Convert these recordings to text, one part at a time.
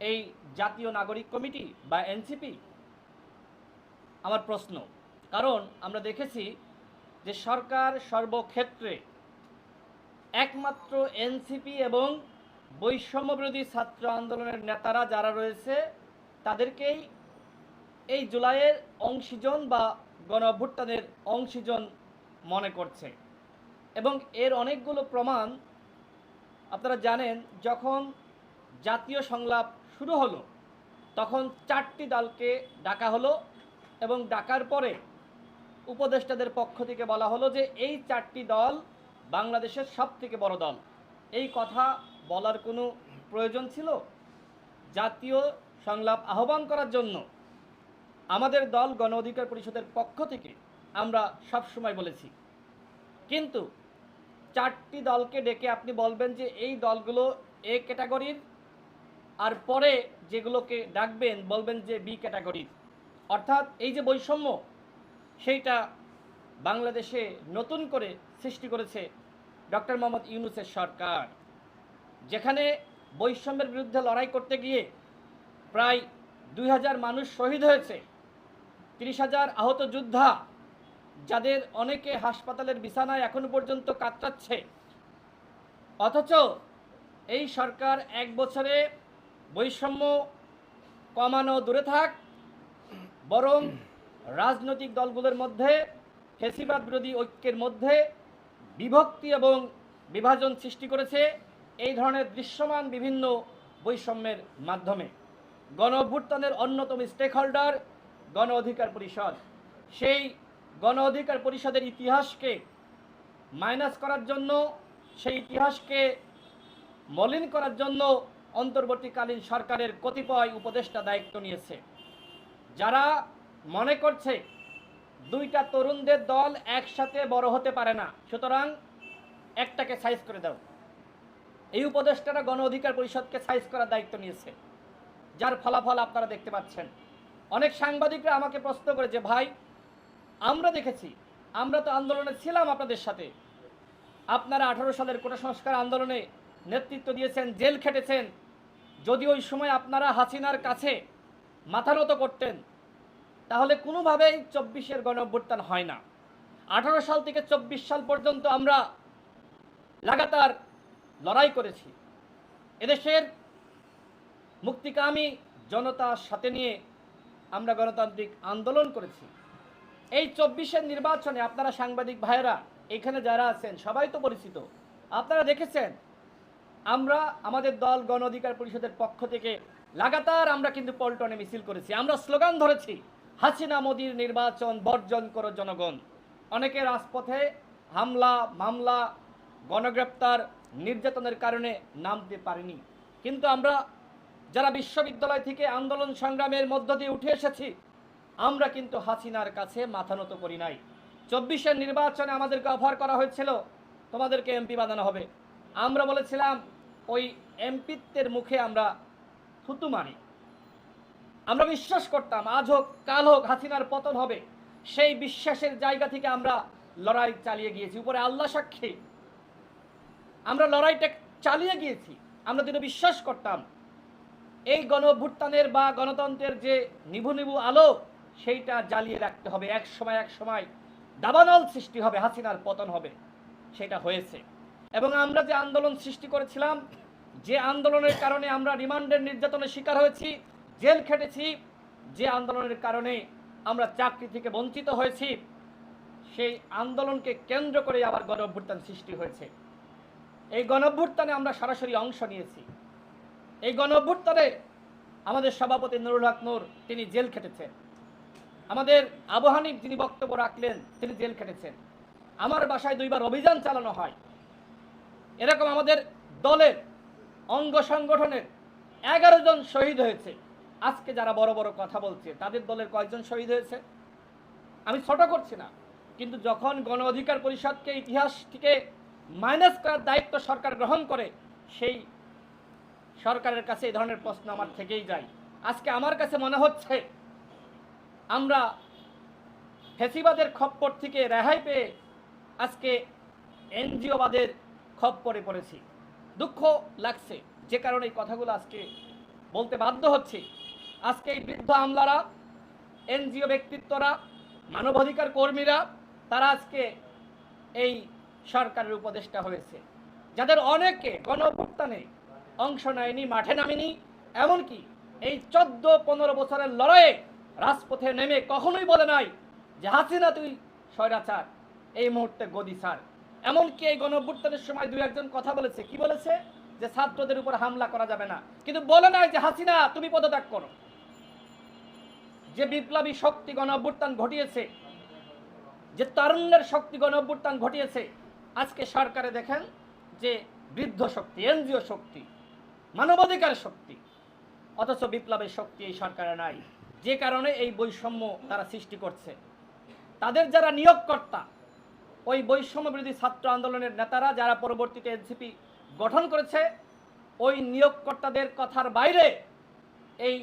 এই জাতীয় নাগরিক কমিটি বা এনসিপি? আমার প্রশ্ন। কারণ আমরা দেখেছি যে সরকার সর্বক্ষেত্রে একমাত্র এনসিপি এবং বৈষম্যবিরোধী ছাত্র আন্দোলনের নেতারা যারা রয়েছে, তাদেরকেই এই জুলাইয়ের অংশীজন বা গণ অভ্যুত্থানের অংশীজন মনে করছে। এবং এর অনেকগুলো প্রমাণ আপনারা জানেন, যখন জাতীয় সংলাপ শুরু হলো। তখন চারটি দলকে ডাকা হলো এবং ডাকার পরে উপদেষ্টাদের পক্ষ থেকে বলা হলো যে, এই চারটি দল বাংলাদেশের সব থেকে বড় দল। এই কথা বলার কোনো প্রয়োজন ছিল? জাতীয় সংলাপ আহ্বান করার জন্য আমাদের দল গণ অধিকার পরিষদের পক্ষ থেকে আমরা সব সময় বলেছি। কিন্তু চারটি দলকে ডেকে আপনি বলবেন যে, এই দলগুলো এ ক্যাটাগরির? আর পরে যেগুলোকে ডাকবেন, বলবেন যে বি ক্যাটাগরির অর্থাৎ এই যে বৈষম্য, সেইটা বাংলাদেশে নতুন করে সৃষ্টি করেছে ডক্টর মোহাম্মদ ইউনুসের সরকার। যেখানে বৈষম্যের বিরুদ্ধে লড়াই করতে গিয়ে প্রায় দুই হাজার মানুষ শহীদ হয়েছে, তিরিশ হাজার আহত যোদ্ধা, যাদের অনেকে হাসপাতালের বিছানায় এখনও পর্যন্ত কাতরাচ্ছে। অথচ এই সরকার এক বছরে বৈষম্য কমানো দূরে থাক, বরং রাজনৈতিক দলগুলোর মধ্যে, ফেসিবাদ বিরোধী ঐক্যের মধ্যে বিভক্তি এবং বিভাজন সৃষ্টি করেছে এই ধরনের দৃশ্যমান বিভিন্ন বৈষম্যের মাধ্যমে। গণ অভ্যুত্থানের অন্যতম স্টেক হোল্ডার গণ অধিকার পরিষদ। সেই গণ অধিকার পরিষদের ইতিহাসকে মাইনাস করার জন্য, সেই ইতিহাসকে মলিন করার জন্য অন্তর্বর্তীকালীন সরকারের কতিপয় উপদেষ্টা দায়িত্ব নিয়েছে। যারা মনে করছে দুইটা তরুণদের দল একসাথে বড় হতে পারে না, সুতরাং একটাকে সাইজ করে দাও। এই উপদেষ্টারা গণ অধিকার পরিষদকে সাইজ করার দায়িত্ব নিয়েছে, যার ফলাফল আপনারা দেখতে পাচ্ছেন। অনেক সাংবাদিকরা আমাকে প্রশ্ন করে যে, ভাই, আমরা দেখেছি, আমরা তো আন্দোলনে ছিলাম আপনাদের সাথে। আপনারা আঠারো সালের কোটা সংস্কার আন্দোলনে নেতৃত্ব দিয়েছেন, জেল খেটেছেন যদি ওই সময় আপনারা হাসিনার কাছে মাথা নত করতেন, তাহলে কোনোভাবেই চব্বিশের গণ অভ্যুত্থান হয় না। আঠারো সাল থেকে চব্বিশ সাল পর্যন্ত আমরা লাগাতার লড়াই করেছি। এদেশের মুক্তিকামী জনতার সাথে নিয়ে আমরা গণতান্ত্রিক আন্দোলন করেছি। এই চব্বিশের নির্বাচনে আপনারা সাংবাদিক ভাইয়েরা, এখানে যারা আছেন, সবাই তো পরিচিত। আপনারা দেখেছেন আমরা আমাদের দল গণ অধিকার পরিষদের পক্ষ থেকে লাগাতার আমরা কিন্তু পল্টনে মিছিল করেছি। আমরা স্লোগান ধরেছি, হাসিনা মোদির নির্বাচন বর্জন করো জনগণ। অনেকে রাজপথে হামলা, মামলা, গণগ্রেপ্তার, নির্যাতনের কারণে নামতে পারিনি। কিন্তু আমরা যারা বিশ্ববিদ্যালয় থেকে আন্দোলন সংগ্রামের মধ্য দিয়ে উঠে এসেছি, আমরা কিন্তু হাসিনার কাছে মাথা নত করি নাই। চব্বিশের নির্বাচনে আমাদেরকে অফার করা হয়েছিল, তোমাদেরকে এমপি বানানো হবে। আমরা বলেছিলাম ওই এমপিত্বের মুখে আমরা থুতু মারি। আমরা বিশ্বাস করতাম, আজ হোক, কাল হোক, হাসিনার পতন হবে, সেই বিশ্বাসের জায়গা থেকে আমরা লড়াই চালিয়ে গিয়েছি, উপরে আল্লাহ সাক্ষী। আমরা লড়াইটা চালিয়ে গিয়েছি, আমরা যেটা বিশ্বাস করতাম, এই গণ অভ্যুত্থানের বা গণতন্ত্রের যে নিভু নিভু আলো, সেইটা জ্বালিয়ে রাখতে হবে, এক সময় এক সময় দাবানল সৃষ্টি হবে, হাসিনার পতন হবে, সেটা হয়েছে। এবং আমরা যে আন্দোলন সৃষ্টি করেছিলাম, যে আন্দোলনের কারণে আমরা রিমান্ডের নির্যাতনের শিকার হয়েছি, জেল খেটেছি, যে আন্দোলনের কারণে আমরা চাকরি থেকে বঞ্চিত হয়েছি, সেই আন্দোলনকে কেন্দ্র করে আবার গণ অভ্যুত্থান সৃষ্টি হয়েছে। এই গণ অভ্যুত্থানে আমরা সরাসরি অংশ নিয়েছি। এই গণ অভ্যুত্থানে আমাদের সভাপতি নুরুল হক নূর, তিনি জেল খেটেছেন। আমাদের আবহানিক যিনি বক্তব্য রাখলেন, তিনি জেল খেটেছেন। আমার বাসায় দুইবার অভিযান চালানো হয়। এরকম আমাদের দলের অঙ্গ সংগঠনের এগারো জন শহীদ হয়েছে। আজকে যারা বড় বড় কথা বলছে, তাদের দলের কয়েকজন শহীদ হয়েছে। আমি ছোট করছি না, কিন্তু যখন গণ অধিকার পরিষদকে ইতিহাস থেকে মাইনাস করার দায়িত্ব সরকার গ্রহণ করে, সেই সরকারের কাছে এই ধরনের প্রশ্ন আমার থেকেই যায়। আজকে আমার কাছে মনে হচ্ছে, আমরা ফেসিবাদের খপ্পর থেকে রেহাই পেয়ে আজকে এনজিওবাদের খপ্পরে পড়েছি। দুঃখ লাগছে, যে কারণে এই কথাগুলো আজকে বলতে বাধ্য হচ্ছি। আজকে এই বৃদ্ধ আমলারা, এনজিও ব্যক্তিত্বরা, মানবাধিকার কর্মীরা, তারা আজকে এই সরকারের উপদেষ্টা হয়েছে। যাদের অনেকে গণ অংশ নেয়নি, মাঠে নামেনি, এমনকি এই চোদ্দ, পনেরো বছরের লড়াইয়ে রাজপথে নেমে কখনোই বলে নাই যে, হাসিনা, তুই স্বৈরাচার, এই মুহূর্তে গদি ছাড় এমনকি এই গণঅভ্যুত্থানের সময় দুই একজন কথা বলেছে। কি বলেছে? যে ছাত্রদের উপর হামলা করা যাবে না। কিন্তু বলে নাই যে, হাসিনা, তুমি পদত্যাগ করো। যে বিপ্লবী শক্তি গণ অভ্যুত্থান ঘটিয়েছে, যে তারুণ্যের শক্তি গণ অভ্যুত্থান ঘটিয়েছে, আজকে সরকারে দেখেন যে বৃদ্ধ শক্তি, এনজিও শক্তি, মানবাধিকার শক্তি, অথচ বিপ্লবের শক্তি এই সরকারে নাই। যে কারণে এই বৈষম্য তারা সৃষ্টি করছে। তাদের যারা নিয়োগকর্তা ওই বৈষম্য বিরোধী ছাত্র আন্দোলনের নেতারা যারা পরবর্তীতে এনসিপি গঠন করেছে, ওই নিয়োগকর্তাদের কথার বাইরে এই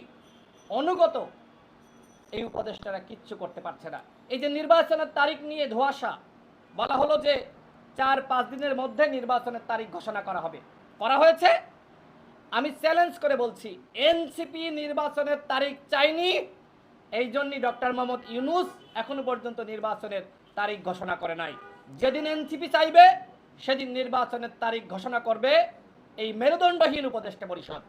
অনুগত এই উপদেষ্টারা কিচ্ছু করতে পারছে না। এই যে নির্বাচনের তারিখ নিয়ে ধোয়াশা, বলা হলো যে চার পাঁচ দিনের মধ্যে নির্বাচনের তারিখ ঘোষণা করা হবে। করা হয়েছে। আমি চ্যালেঞ্জ করে বলছি, এনসিপি নির্বাচনের তারিখ চাইনি এই জন্যই ডক্টর মোহাম্মদ ইউনুস এখনও পর্যন্ত নির্বাচনের তারিখ ঘোষণা করে নাই। যেদিন এনসিপি চাইবে, সেদিন নির্বাচনের তারিখ ঘোষণা করবে এই মেরুদণ্ডহীন উপদেষ্টা পরিষদ।